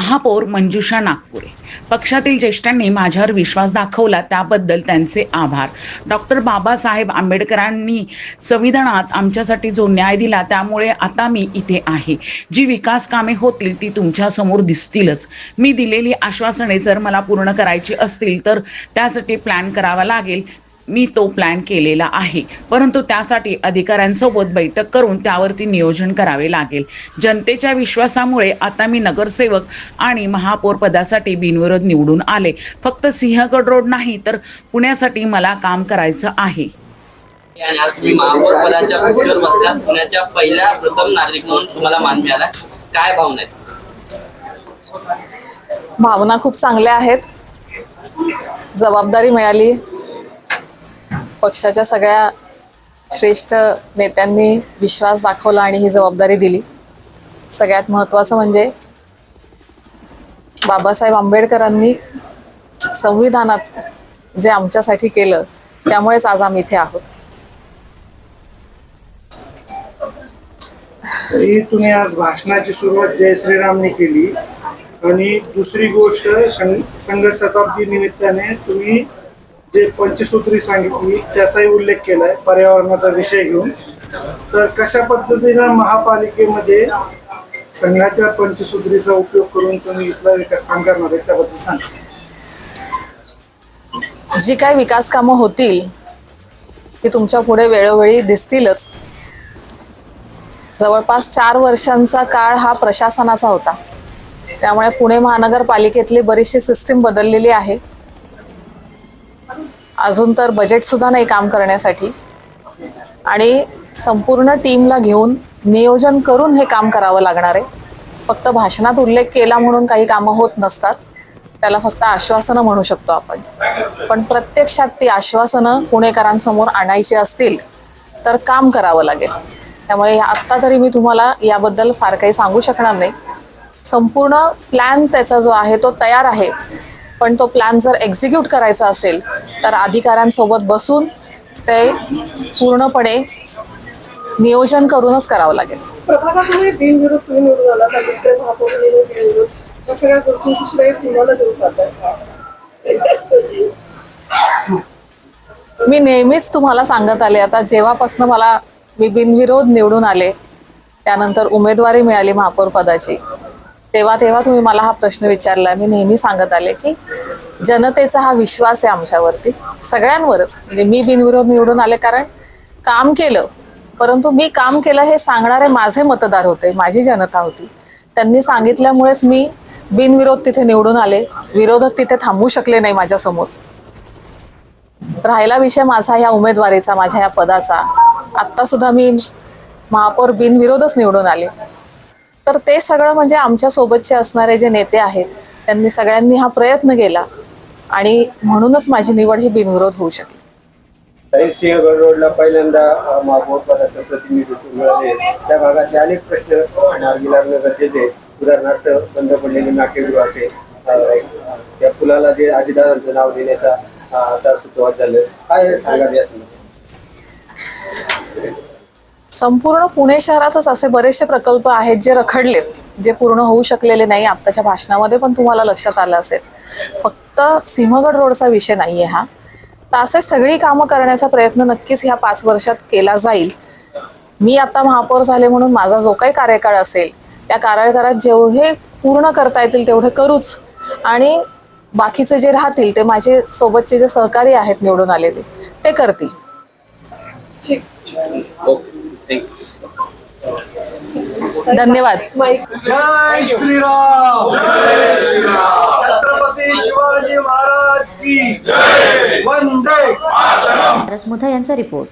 महापौर मंजुषा नागपुरे. पक्षातील ज्येष्ठांनी माझ्यावर विश्वास दाखवला त्याबद्दल त्यांचे आभार. डॉक्टर बाबासाहेब आंबेडकरांनी संविधानात आमच्यासाठी जो न्याय दिला त्यामुळे आता मी इथे आहे. जी विकास कामे होतील ती तुमच्यासमोर दिसतीलच. मी दिलेली आश्वासने जर मला पूर्ण करायची असतील तर त्यासाठी प्लॅन करावा लागेल. मी तो प्लॅन केलेला आहे. परंतु त्यासाठी अधिकाऱ्यांसोबत बैठक करून त्यावरती नियोजन करावे लागेल. जनतेच्या विश्वासामुळे आता मी नगरसेवक आणि महापौर पदासाठी बिनविरोध निवडून आले. फक्त सिंहगड रोड नाही तर पुण्यासाठी मला काम करायचं आहे. आणि आज तुम्ही महापौर पदाच्या खुर्चीवर बसल्यात पुण्याच्या पहिल्या प्रथम नागरिक म्हणून तुम्हाला मान मिळाला. काय भावना आहेत? भावना खूप चांगल्या आहेत. जबाबदारी मिळाली. पक्षाच्या सगळ्या श्रेष्ठ नेत्यांनी विश्वास दाखवला आणि ही जबाबदारी दिली. सगळ्यात महत्त्वाचं म्हणजे बाबासाहेब आंबेडकरांनी संविधानात जे आमच्यासाठी केलं त्यामुळेच आज आम्ही इथे आहोत. तरी तुम्ही आज भाषणाची सुरुवात जय श्रीरामने केली. आणि दुसरी गोष्ट संघ शताब्दी निमित्ताने तुम्ही जे पंचसूत्री सांगितली त्याचाही उल्लेख केलाय पर्यावरणाचा विषय घेऊन. तर कशा पद्धतीनं महापालिकेमध्ये संघाच्या पंचसूत्रीचा उपयोग करून तुम्ही इथला विकास काम करणार आहे त्याबद्दल सांगा. जी काय विकास कामं होतील ती तुमच्यापुढे वेळोवेळी दिसतीलच. जवळपास चार वर्षांचा काळ हा प्रशासनाचा होता. त्यामुळे पुणे महानगरपालिकेतली बरीचशी सिस्टीम बदललेली आहे. अजून तर बजेटसुद्धा नाही काम करण्यासाठी. आणि संपूर्ण टीमला घेऊन नियोजन करून हे काम करावं लागणार आहे. फक्त भाषणात उल्लेख केला म्हणून काही कामं होत नसतात. त्याला फक्त आश्वासनं म्हणू शकतो आपण. पण प्रत्यक्षात ती आश्वासनं पुणेकरांसमोर आणायची असतील तर काम करावं लागेल. त्यामुळे आत्ता तरी मी तुम्हाला याबद्दल फार काही सांगू शकणार नाही. संपूर्ण प्लॅन त्याचा जो आहे तो तयार आहे. पण तो प्लॅन जर एक्झिक्यूट करायचा असेल तर अधिकाऱ्यांसोबत बसून ते पूर्णपणे नियोजन करूनच करावं लागेल. मी नेहमीच तुम्हाला सांगत आले आता जेव्हापासनं मला मी बिनविरोध निवडून आले त्यानंतर उमेदवारी मिळाली महापौर पदाची. तेव्हा तेव्हा तुम्ही मला हा प्रश्न विचारला. मी नेहमी सांगत आले की जनतेचा हा विश्वास आहे आमच्यावरती सगळ्यांवरच. म्हणजे मी बिनविरोध निवडून आले कारण काम केलं. परंतु मी काम केलं हे सांगणारे माझे मतदार होते माझी जनता होती. त्यांनी सांगितल्यामुळेच मी बिनविरोध तिथे निवडून आले. विरोधक तिथे थांबू शकले नाही माझ्यासमोर. राहिला विषय माझा या उमेदवारीचा माझ्या या पदाचा. आत्ता सुद्धा मी महापौर बिनविरोधच निवडून आले. तर ते सगळं म्हणजे आमच्या सोबतचे असणारे जे नेते आहेत त्यांनी सगळ्यांनी हा प्रयत्न केला आणि म्हणूनच माझी निवड ही बिनविरोध होऊ शकली. सिंहगड रोडला पहिल्यांदा अ, महापौर पदाचं प्रतिनिधित्व मिळाले. त्या भागाचे अनेक प्रश्न मार्गी लागणं गरजेचे उदाहरणार्थ बंद पडलेले नाट्यगृह असेल त्या पुलाला जे आजीदारांचं नाव देण्याचा आता सुरुवात झालं. काय सांगावे असं संपूर्ण पुणे शहरातच असे बरेचसे प्रकल्प आहेत जे रखडलेत जे पूर्ण होऊ शकलेले नाही आत्ताच्या भाषणामध्ये पण तुम्हाला लक्षात आलं असेल. फक्त सिंहगड रोडचा विषय नाही आहे हा. तर असे सगळी कामं करण्याचा प्रयत्न नक्कीच ह्या पाच वर्षात केला जाईल. मी आता महापौर झाले म्हणून माझा जो काही कार्यकाळ असेल त्या कार्यकाळात जेवढे पूर्ण करता येतील तेवढे करूच. आणि बाकीचे जे राहतील ते माझे सोबतचे जे सहकारी आहेत निवडून आलेले ते करतील. ठीक. ओके थँक्यू धन्यवाद. जय श्रीराम. छत्रपती शिवाजी महाराज की जय. वंदे रसमुथा यांचा रिपोर्ट.